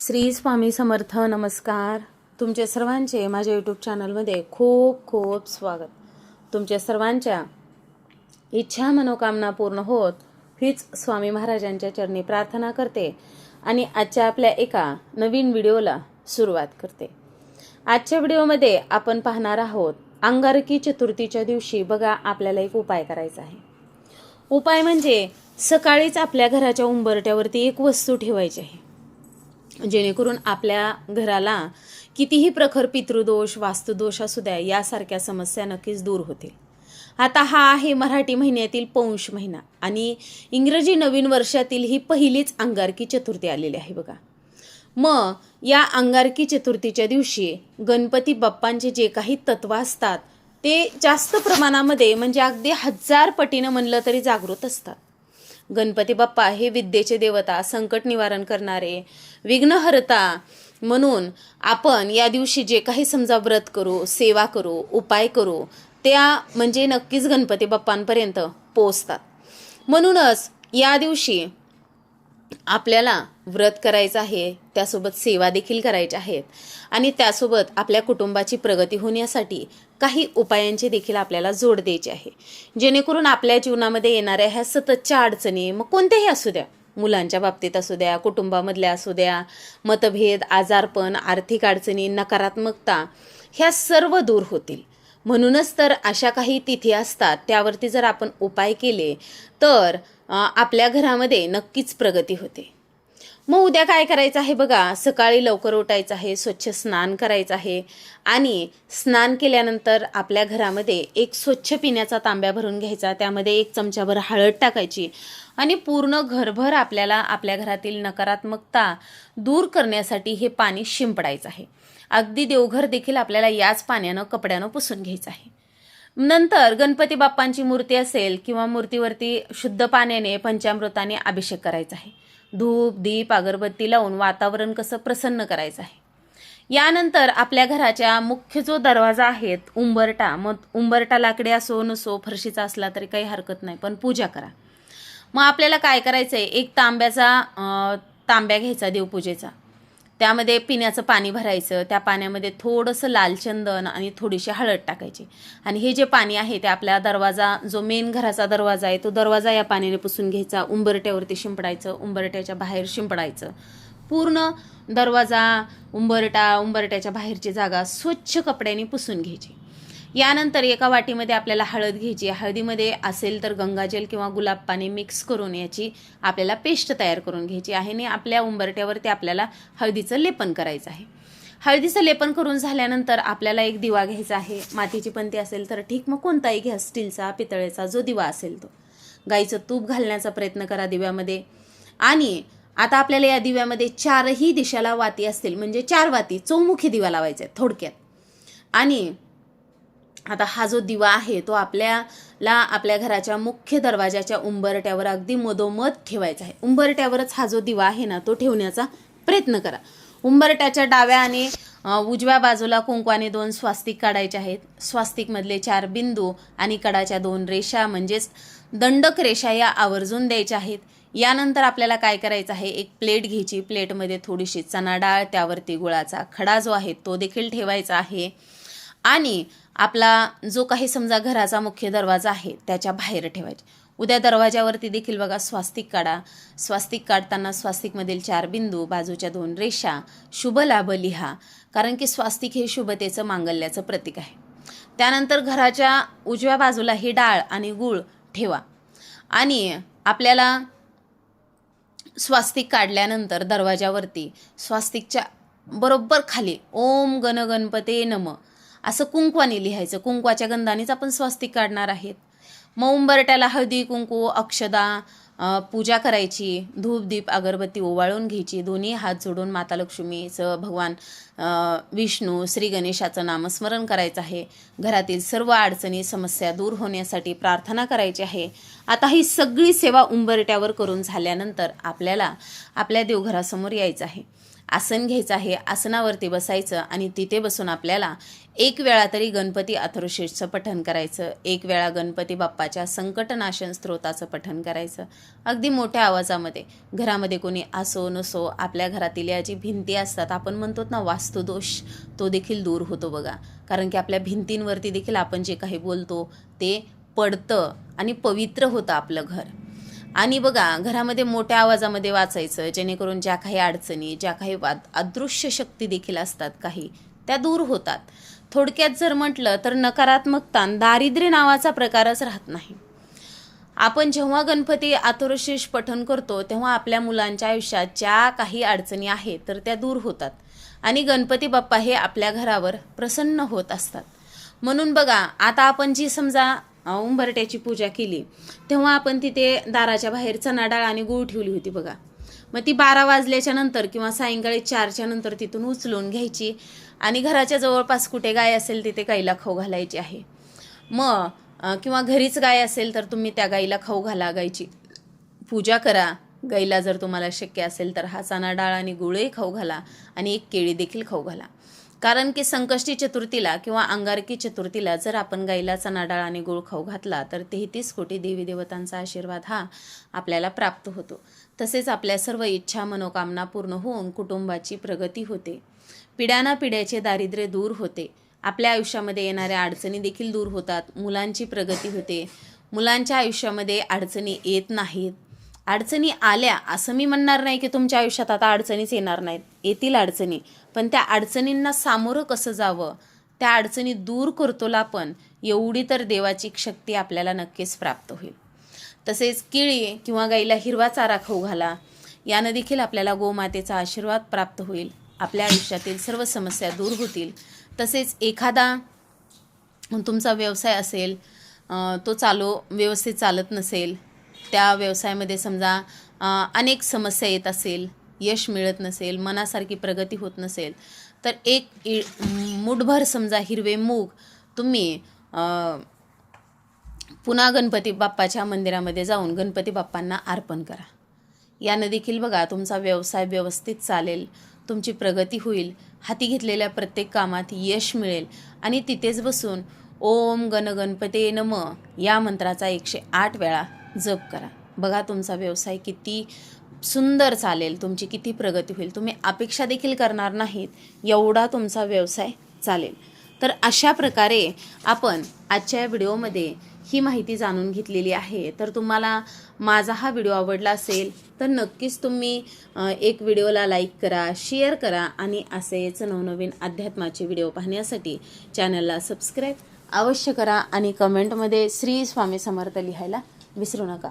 श्री स्वामी समर्थ नमस्कार. तुमचे सर्वांचे माझ्या यूट्यूब चॅनलमध्ये खूप खूप स्वागत. तुमच्या सर्वांच्या इच्छा मनोकामना पूर्ण होत हीच स्वामी महाराजांच्या चरणी प्रार्थना करते आणि आजच्या आपल्या एका नवीन व्हिडिओला सुरुवात करते. आजच्या व्हिडिओमध्ये आपण पाहणार आहोत अंगारकी चतुर्थीच्या दिवशी बघा आपल्याला एक उपाय करायचा आहे. उपाय म्हणजे सकाळीच आपल्या घराच्या उंबरट्यावरती एक वस्तू ठेवायची आहे. जेणेकरून आपल्या घराला कितीही प्रखर पितृदोष वास्तुदोष असू द्या यासारख्या समस्या नक्कीच दूर होतील. आता हा आहे मराठी महिन्यातील पौंश महिना आणि इंग्रजी नवीन वर्षातील ही पहिलीच अंगारकी चतुर्थी आलेली आहे बघा. मग या अंगारकी चतुर्थीच्या दिवशी गणपती बाप्पांचे जे काही तत्व असतात ते जास्त प्रमाणामध्ये म्हणजे अगदी हजार पटीनं म्हणलं तरी जागृत असतात. गणपती बाप्पा हे विद्येचे देवता संकट निवारण करणारे विघ्नहर्ता म्हणून आपण या दिवशी जे काही समजा व्रत करू सेवा करू उपाय करू त्या म्हणजे नक्कीच गणपती बाप्पांपर्यंत पोचतात म्हणूनच या दिवशी आपल्याला व्रत करायचं आहे त्यासोबत सेवा देखील करायच्या आहेत आणि त्यासोबत आपल्या कुटुंबाची प्रगती होण्यासाठी काही उपायांची देखील आपल्याला जोड द्यायची आहे. जेणेकरून आपल्या जीवनामध्ये येणाऱ्या ह्या सततच्या अडचणी मग कोणत्याही असू द्या मुलांच्या बाबतीत असू द्या कुटुंबामधल्या असू द्या मतभेद आजारपण आर्थिक अडचणी नकारात्मकता ह्या सर्व दूर होतील. म्हणूनच तर अशा काही तिथी असतात त्यावरती जर आपण उपाय केले तर आपल्या घरामध्ये नक्कीच प्रगती होते. मग उद्या काय करायचं आहे बघा? सकाळी लवकर उठायचं आहे स्वच्छ स्नान करायचं आहे. आणि स्नान केल्यानंतर आपल्या घरामध्ये एक स्वच्छ पिण्याचा तांब्या भरून घ्यायचा. त्यामध्ये एक चमच्याभर हळद टाकायची. आणि पूर्ण घरभर आपल्याला आपल्या घरातील नकारात्मकता दूर करण्यासाठी हे पाणी शिंपडायचं आहे. अगदी देवघर देखील आपल्याला याच पाण्यानं कपड्यानं पुसून घ्यायचं आहे. नंतर गणपती बाप्पांची मूर्ती असेल किंवा मूर्तीवरती शुद्ध पाण्याने पंचामृताने अभिषेक करायचा आहे. धूप दीप अगरबत्ती लावून वातावरण कसं प्रसन्न करायचं आहे? यानंतर आपल्या घराच्या मुख्य जो दरवाजा आहे उंबरटा मग उंबरटा लाकडी असो नसो फरशीचा असला तरी काही हरकत नाही पण पूजा करा. मग आपल्याला काय करायचं आहे एक तांब्याचा तांब्या घ्यायचा देवपूजेचा. त्यामध्ये पिण्याचं पाणी भरायचं त्या पाण्यामध्ये थोडंसं लाल चंदन आणि थोडीशी हळद टाकायची. आणि हे जे पाणी आहे ते आपल्या दरवाजा जो मेन घराचा दरवाजा आहे तो दरवाजा या पाण्याने पुसून घ्यायचा उंबरट्यावरती शिंपडायचं उंबरट्याच्या बाहेर शिंपडायचं. पूर्ण दरवाजा उंबरटा उंबरट्याच्या बाहेरची जागा स्वच्छ कपड्यांनी पुसून घ्यायची. यानंतर एका वाटीमध्ये आपल्याला हळद घ्यायची हळदीमध्ये असेल तर गंगाजल किंवा गुलाब पाणी मिक्स करून याची आपल्याला पेस्ट तयार करून घ्यायची आहे आणि आपल्या उंबरट्यावरती आपल्याला हळदीचं लेपन करायचं आहे. हळदीचं लेपन करून झाल्यानंतर आपल्याला एक दिवा घ्यायचा आहे. मातीची पंती असेल तर ठीक मग कोणताही घ्या. स्टीलचा पितळेचा जो दिवा असेल तो. गाईचं तूप घालण्याचा प्रयत्न करा दिव्यामध्ये. आणि आता आपल्याला या दिव्यामध्ये चारही दिशाला वाती असतील म्हणजे चार वाती चौमुखी दिवा लावायचे आहेत थोडक्यात. आणि आता हा जो दिवा आहे तो आपल्याला आपल्या घराच्या मुख्य दरवाजाच्या उंबरट्यावर अगदी मधोमध ठेवायचा आहे. उंबरट्यावरच हा जो दिवा आहे ना तो ठेवण्याचा प्रयत्न करा. उंबरट्याच्या डाव्या आणि उजव्या बाजूला कुंकवाने दोन स्वास्तिक काढायचे आहेत. स्वास्तिकमधले चार बिंदू आणि कडाच्या दोन रेषा म्हणजेच दंडक रेषा या आवर्जून द्यायच्या आहेत. यानंतर आपल्याला काय करायचं आहे? एक प्लेट घ्यायची. प्लेटमध्ये थोडीशी चना डाळ त्यावरती गुळाचा खडा जो आहे तो देखील ठेवायचा आहे. आणि आपला जो काही समजा घराचा मुख्य दरवाजा आहे त्याच्या बाहेर ठेवायचे. उद्या दरवाजावरती देखील बघा स्वास्तिक काढा. स्वास्तिक काढताना स्वास्तिकमधील चार बिंदू बाजूच्या दोन रेषा शुभ लाभ लिहा. कारण की स्वास्तिक हे शुभतेचं मांगल्याचं प्रतीक आहे. त्यानंतर घराच्या उजव्या बाजूला ही डाळ आणि गूळ ठेवा. आणि आपल्याला स्वास्तिक काढल्यानंतर दरवाजावरती स्वास्तिकच्या बरोबर खाली ओम गण गणपते नम असं कुंकवाने लिहायचं. कुंकवाच्या गंधानेच आपण स्वास्तिक काढणार आहेत. मग उंबरट्याला हळदी कुंकू अक्षदा पूजा करायची. धूप दीप अगरबत्ती ओवाळून घ्यायची. दोन्ही हात जोडून माता लक्ष्मीचं भगवान विष्णू श्री गणेशाचं नामस्मरण करायचं आहे. घरातील सर्व अडचणी समस्या दूर होण्यासाठी प्रार्थना करायची आहे. आता ही सगळी सेवा उंबरट्यावर करून झाल्यानंतर आपल्याला आपल्या देवघरासमोर यायचं आहे. आसन घ्यायचं आहे आसनावरती बसायचं आणि तिथे बसून आपल्याला एक वेळा तरी गणपती अथर्वशीर्षचं पठण करायचं. एक वेळा गणपती बाप्पाच्या संकटनाशन स्त्रोताचं पठण करायचं. अगदी मोठ्या आवाजामध्ये. घरामध्ये कोणी असो नसो आपल्या घरातील या जी भिंती असतात आपण म्हणतो ना वास्तुदोष तो देखील दूर होतो बघा. कारण की आपल्या भिंतींवरती देखील आपण जे काही बोलतो ते पडतं आणि पवित्र होतं आपलं घर. आणि बघा घरामध्ये मोठ्या आवाजामध्ये वाचायचं जेणेकरून ज्या काही अडचणी ज्या काही वाद अदृश्य शक्ती देखील असतात काही त्या दूर होतात. थोडक्यात जर म्हटलं तर नकारात्मकता दारिद्र्य नावाचा प्रकारच राहत नाही. आपण जेव्हा गणपती आतुरशीष पठन करतो तेव्हा आपल्या मुलांच्या आयुष्यात ज्या काही अडचणी आहेत तर त्या दूर होतात. आणि गणपती बाप्पा हे आपल्या घरावर प्रसन्न होत असतात. म्हणून बघा आता आपण जी समजा उंबरट्याची पूजा केली. तेव्हा आपण तिथे दाराच्या बाहेर चणा डाळ आणि गूळ ठेवली होती बघा. मग ती बारा वाजल्याच्या नंतर किंवा सायंकाळी चारच्या नंतर तिथून उचलून घ्यायची आणि घराच्या जवळपास कुठे गाय असेल तिथे गाईला खाऊ घालायची आहे. मग किंवा घरीच गाय असेल तर तुम्ही त्या गाईला खाऊ घाला गायची पूजा करा. गाईला जर तुम्हाला शक्य असेल तर हा चणा डाळ आणि गुळही खाऊ घाला आणि एक केळी देखील खाऊ घाला. कारण की संकष्टी चतुर्थीला किंवा अंगारकी चतुर्थीला जर आपण गाईला नाडाळ आणि गुळ खाऊ घातला तर तेहतीस कोटी देवी देवतांचा आशीर्वाद हा आपल्याला प्राप्त होतो. तसेच आपल्या सर्व इच्छा मनोकामना पूर्ण होऊन कुटुंबाची प्रगती होते. पिढ्यानापिढ्याचे दारिद्र्य दूर होते. आपल्या आयुष्यामध्ये येणाऱ्या अडचणी देखील दूर होतात. मुलांची प्रगती होते. मुलांच्या आयुष्यामध्ये अडचणी येत नाहीत. अडचणी आल्या असं मी म्हणणार नाही की तुमच्या आयुष्यात आता अडचणीच येणार नाहीत. येतील अडचणी. पण त्या अडचणींना सामोरं कसं जावं? त्या अडचणी दूर करतोला पण एवढी तर देवाची शक्ती आपल्याला नक्कीच प्राप्त होईल. तसेच केळी किंवा गाईला हिरवा चारा खाऊ घाला. यानं देखील आपल्याला गोमातेचा आशीर्वाद प्राप्त होईल. आपल्या आयुष्यातील सर्व समस्या दूर होतील. तसेच एखादा तुमचा व्यवसाय असेल तो चालू व्यवस्थित चालत नसेल त्या व्यवसायामध्ये समजा अनेक समस्या येत असेल यश मिळत नसेल मनासारखी प्रगती होत नसेल तर एक इ मुठभर समजा हिरवे मूग तुम्ही पुन्हा गणपती बाप्पाच्या मंदिरामध्ये जाऊन गणपती बाप्पांना अर्पण करा. यानं देखील बघा तुमचा व्यवसाय व्यवस्थित चालेल तुमची प्रगती होईल हाती घेतलेल्या प्रत्येक कामात यश मिळेल आणि तिथेच बसून ओम गणगणपते नम या मंत्राचा एकशे आठ वेळा जप करा. बघा तुमचा व्यवसाय किती सुंदर चालेल तुमची किती प्रगती होईल तुम्ही अपेक्षा देखील करणार नाहीत एवढा तुमचा व्यवसाय चालेल. तर अशा प्रकारे आपण आजच्या या व्हिडिओमध्ये ही माहिती जाणून घेतलेली आहे. तर तुम्हाला माझा हा व्हिडिओ आवडला असेल तर नक्कीच तुम्ही एक व्हिडिओला लाईक करा शेअर करा आणि असेच नवनवीन अध्यात्माचे व्हिडिओ पाहण्यासाठी चॅनलला सबस्क्राईब अवश्य करा आणि कमेंटमध्ये श्री स्वामी समर्थ लिहायला विसरू नका.